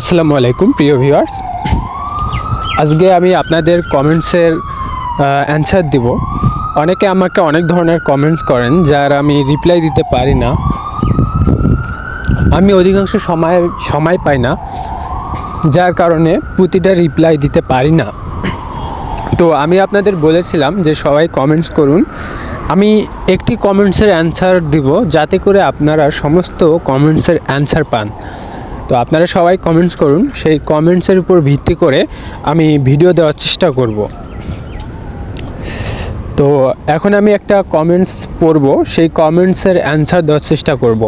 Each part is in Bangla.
আসসালামু আলাইকুম, প্রিয় ভিউয়ার্স আজকে আমি আপনাদের কমেন্টসের অ্যান্সার দিব। অনেকে আমাকে অনেক ধরনের কমেন্টস করেন, যার আমি রিপ্লাই দিতে পারি না। আমি অধিকাংশ সময় সময় পাই না, যার কারণে প্রতিটা রিপ্লাই দিতে পারি না। তো আমি আপনাদের বলেছিলাম যে সবাই কমেন্টস করুন। আমি একটি কমেন্টসের অ্যান্সার দিব, যাতে করে আপনারা সমস্ত কমেন্টসের অ্যান্সার পান। তো আপনারা সবাই কমেন্টস করুন। সেই কমেন্টসের উপর ভিত্তি করে আমি ভিডিও দেওয়ার চেষ্টা করব। তো এখন আমি একটা কমেন্টস পড়ব। সেই কমেন্টসের অ্যান্সার দেওয়ার চেষ্টা করব।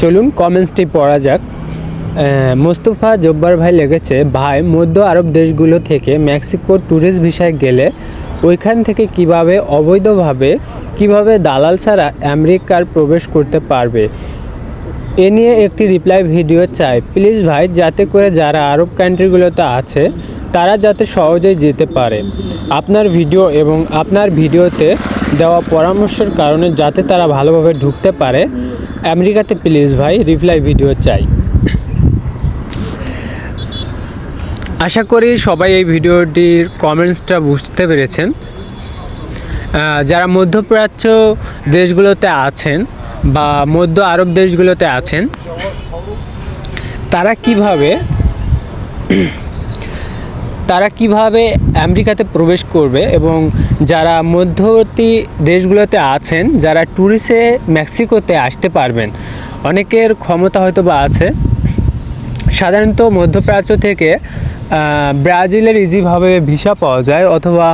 চলুন কমেন্টসটি পড়া যাক। মোস্তফা জব্বার ভাই লেগেছে ভাই, মধ্য আরব দেশগুলো থেকে মেক্সিকো ট্যুরিস্ট ভিসায় গেলে ওইখান থেকে কীভাবে, অবৈধভাবে, কীভাবে দালাল ছাড়া আমেরিকার প্রবেশ করতে পারবে? এ নিয়ে একটি রিপ্লাই ভিডিও চাই। প্লিজ ভাই, যাতে করে যারা আরব কান্ট্রিগুলোতে আছে, তারা যাতে সহজেই যেতে পারে। আপনার ভিডিও এবং আপনার ভিডিওতে দেওয়া পরামর্শের কারণে যাতে তারা ভালোভাবে ঢুকতে পারে, আমেরিকাতে প্লিজ ভাই রিপ্লাই ভিডিও চাই। আশা করি সবাই এই ভিডিওটির কমেন্টসটা বুঝতে পেরেছেন। যারা মধ্যপ্রাচ্য দেশগুলোতে আছেন বা মধ্য আরব দেশগুলোতে আছেন, তারা কীভাবে তারা কীভাবে আমেরিকাতে প্রবেশ করবে এবং যারা মধ্যবর্তী দেশগুলোতে আছেন, যারা ট্যুরিস্টে মেক্সিকোতে আসতে পারবেন, অনেকের ক্ষমতা হয়তো বা আছে। সাধারণত মধ্যপ্রাচ্য থেকে ব্রাজিলের ইজিভাবে ভিসা পাওয়া যায় অথবা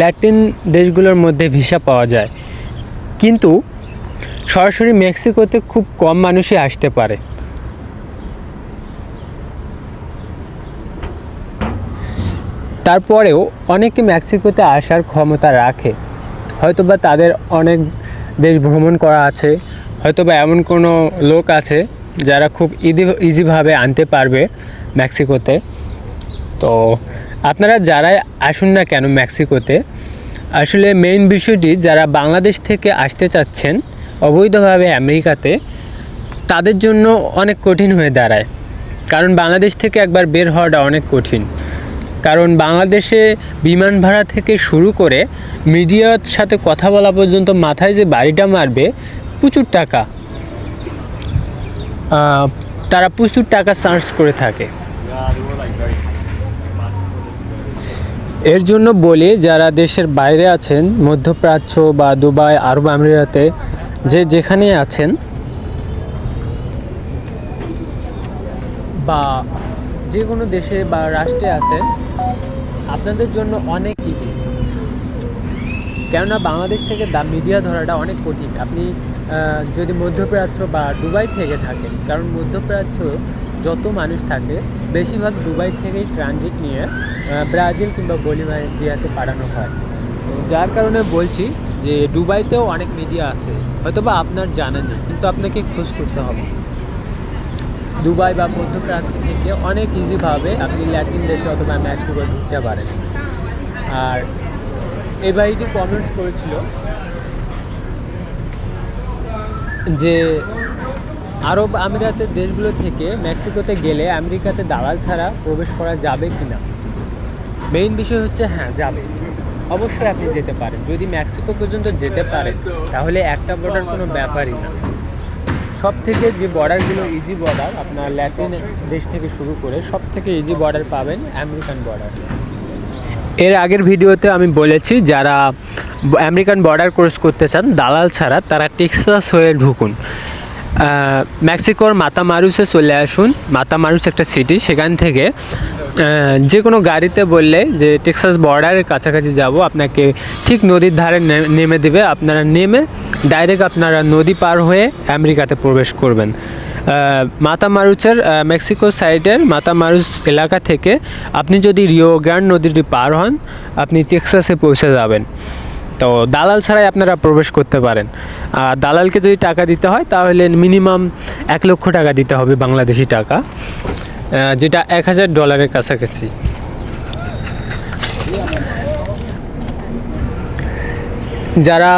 ল্যাটিন দেশগুলোর মধ্যে ভিসা পাওয়া যায়। কিন্তু সরাসরি মেক্সিকোতে খুব কম মানুষই আসতে পারে। তারপরেও অনেকে মেক্সিকোতে আসার ক্ষমতা রাখে। হয়তোবা তাদের অনেক দেশ ভ্রমণ করা আছে, হয়তোবা এমন কোনো লোক আছে যারা খুব ইজি, ইজিভাবে আনতে পারবে মেক্সিকোতে। তো আপনারা যারাই আসুন না কেন মেক্সিকোতে, আসলে মেইন বিষয়টি যারা বাংলাদেশ থেকে আসতে চাচ্ছেন অবৈধভাবে আমেরিকাতে তাদের জন্য অনেক কঠিন হয়ে দাঁড়ায়। কারণ বাংলাদেশ থেকে একবার বের হওয়াটা অনেক কঠিন। কারণ বাংলাদেশে বিমান ভাড়া থেকে শুরু করে মিডিয়ার সাথে কথা বলা পর্যন্ত মাথায় যে বাড়িটা মারবে, প্রচুর টাকা। তারা প্রচুর টাকা চার্জ করে থাকে। এর জন্য বলি, যারা দেশের বাইরে আছেন, মধ্যপ্রাচ্য বা দুবাই, আরব আমিরাতে যে যেখানে আছেন, বা যে কোনো দেশে বা রাষ্ট্রে আছেন, আপনাদের জন্য অনেক ইজি কেননা বাংলাদেশ থেকে দা মিডিয়া ধরাটা অনেক কঠিন। আপনি যদি মধ্যপ্রাচ্য বা দুবাই থেকে থাকেন, কারণ মধ্যপ্রাচ্য যত মানুষ থাকে, বেশিরভাগ দুবাই থেকেই ট্রানজিট নিয়ে ব্রাজিল কিংবা বলিভিয়াতে পাঠানো হয়। যার কারণে বলছি যে দুবাইতেও অনেক মিডিয়া আছে, হয়তোবা আপনার জানা নেই, কিন্তু আপনাকে খোঁজ করতে হবে। দুবাই বা মধ্যপ্রাচ্য থেকে অনেক ইজিভাবে আপনি ল্যাটিন দেশে অথবা মেক্সিকো ঢুকতে পারেন। আর এই ভাইটি কমেন্টস করেছিল যে আরব আমিরাতের দেশগুলো থেকে মেক্সিকোতে গেলে আমেরিকাতে দালাল ছাড়া প্রবেশ করা যাবে কি না মেইন বিষয় হচ্ছে হ্যাঁ যাবে। অবশ্যই আপনি যেতে পারেন। যদি মেক্সিকো পর্যন্ত যেতে পারেন, তাহলে একটা বর্ডার কোনো ব্যাপারই না। সব থেকে যে বর্ডারগুলো ইজি বর্ডার আপনার ল্যাটিন দেশ থেকে শুরু করে সব থেকে ইজি বর্ডার পাবেন আমেরিকান বর্ডার এর আগের ভিডিওতে আমি বলেছি, যারা আমেরিকান বর্ডার ক্রস করতে চান, দালাল ছাড়া তারা টেক্সাস হয়ে ঢুকুন। মেক্সিকোর মাতামারুসে চলে আসুন। মাতামারুস একটা সিটি সেখান থেকে যে কোনো গাড়িতে বললে যে টেক্সাস বর্ডারের কাছাকাছি যাব, আপনাকে ঠিক নদীর ধারে নেমে দেবে। আপনারা নেমে ডাইরেক্ট আপনারা নদী পার হয়ে আমেরিকাতে প্রবেশ করবেন। মাতামারুচের মেক্সিকো সাইডের মাতামারুস এলাকা থেকে আপনি যদি রিও গ্র্যান্ড নদীটি পার হন, আপনি টেক্সাসে পৌঁছে যাবেন। তো দালাল ছাড়াই আপনারা প্রবেশ করতে পারেন। দালালকে যদি টাকা দিতে হয়, তাহলে মিনিমাম এক লক্ষ টাকা দিতে হবে বাংলাদেশি টাকা যেটা এক হাজার ডলারের কাছাকাছি। যারা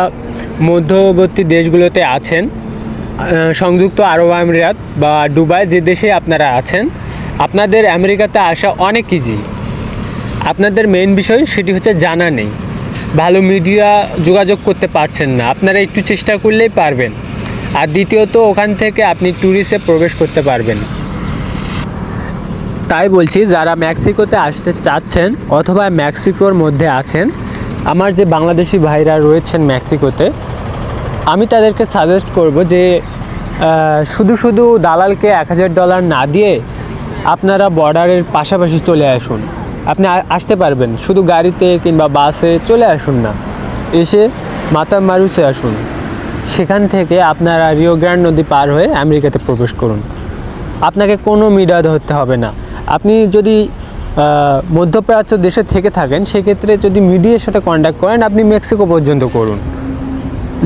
মধ্যবর্তী দেশগুলোতে আছেন সংযুক্ত আরব আমিরাত বা দুবাই, যে দেশে আপনারা আছেন, আপনাদের আমেরিকাতে আসা অনেক ইজি আপনাদের মেইন বিষয় সেটি হচ্ছে জানা নেই। ভালো মিডিয়া যোগাযোগ করতে পারছেন না। আপনারা একটু চেষ্টা করলেই পারবেন। আর দ্বিতীয়ত, ওখান থেকে আপনি ট্যুরিস্টে প্রবেশ করতে পারবেন। তাই বলছি, যারা মেক্সিকোতে আসতে চাচ্ছেন অথবা মেক্সিকোর মধ্যে আছেন, আমার যে বাংলাদেশি ভাইরা রয়েছেন মেক্সিকোতে, আমি তাদেরকে সাজেস্ট করব যে শুধু শুধু দালালকে এক হাজার ডলার না দিয়ে আপনারা বর্ডারের পাশাপাশি চলে আসুন। আপনি আসতে পারবেন। শুধু গাড়িতে কিংবা বাসে চলে আসুন না। এসে মাতা মারুসে আসুন। সেখান থেকে আপনারা রিও গ্র্যান্ড নদী পার হয়ে আমেরিকাতে প্রবেশ করুন। আপনাকে কোনো মিডিয়া ধরতে হবে না। আপনি যদি মধ্যপ্রাচ্য দেশে থেকে থাকেন, সেক্ষেত্রে যদি মিডিয়ার সাথে কন্ট্যাক্ট করেন, আপনি মেক্সিকো পর্যন্ত করুন।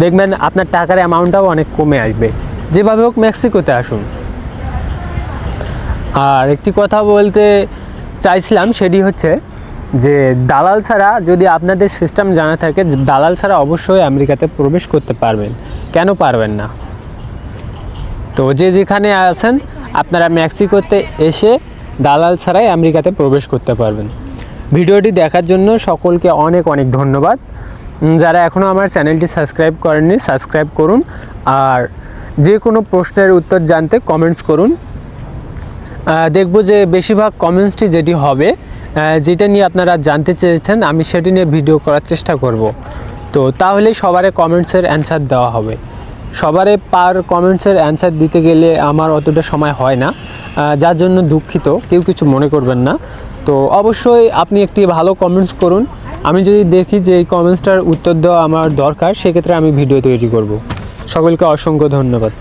দেখবেন আপনার টাকার অ্যামাউন্টটাও অনেক কমে আসবে। যেভাবে হোক মেক্সিকোতে আসুন। আর একটি কথা বলতে চাইছিলাম সেটি হচ্ছে যে দালাল ছাড়া যদি আপনাদের সিস্টেম জানা থাকে, দালাল ছাড়া অবশ্যই আমেরিকাতে প্রবেশ করতে পারবেন। কেন পারবেন না? তো যে যেখানে আছেন, আপনারা মেক্সিকোতে এসে দালাল ছাড়াই আমেরিকাতে প্রবেশ করতে পারবেন। ভিডিওটি দেখার জন্য সকলকে অনেক অনেক ধন্যবাদ। যারা এখনও আমার চ্যানেলটি সাবস্ক্রাইব করেননি, সাবস্ক্রাইব করুন। আর যে কোনো প্রশ্নের উত্তর জানতে কমেন্টস করুন। দেখব যে বেশিরভাগ কমেন্টসটি যেটি হবে যেটা নিয়ে আপনারা জানতে চেয়েছেন, আমি সেটি নিয়ে ভিডিও করার চেষ্টা করব। তো তাহলেই সবারে কমেন্টসের অ্যান্সার দেওয়া হবে। সবারে পার কমেন্টসের অ্যান্সার দিতে গেলে আমার অতটা সময় হয় না যার জন্য দুঃখিত, কেউ কিছু মনে করবেন না। তো অবশ্যই আপনি একটি ভালো কমেন্টস করুন। আমি যদি দেখি যে এই কমেন্টসটার উত্তর দেওয়া আমার দরকার, সেক্ষেত্রে আমি ভিডিও তৈরি করব। সকলকে অসংখ্য ধন্যবাদ.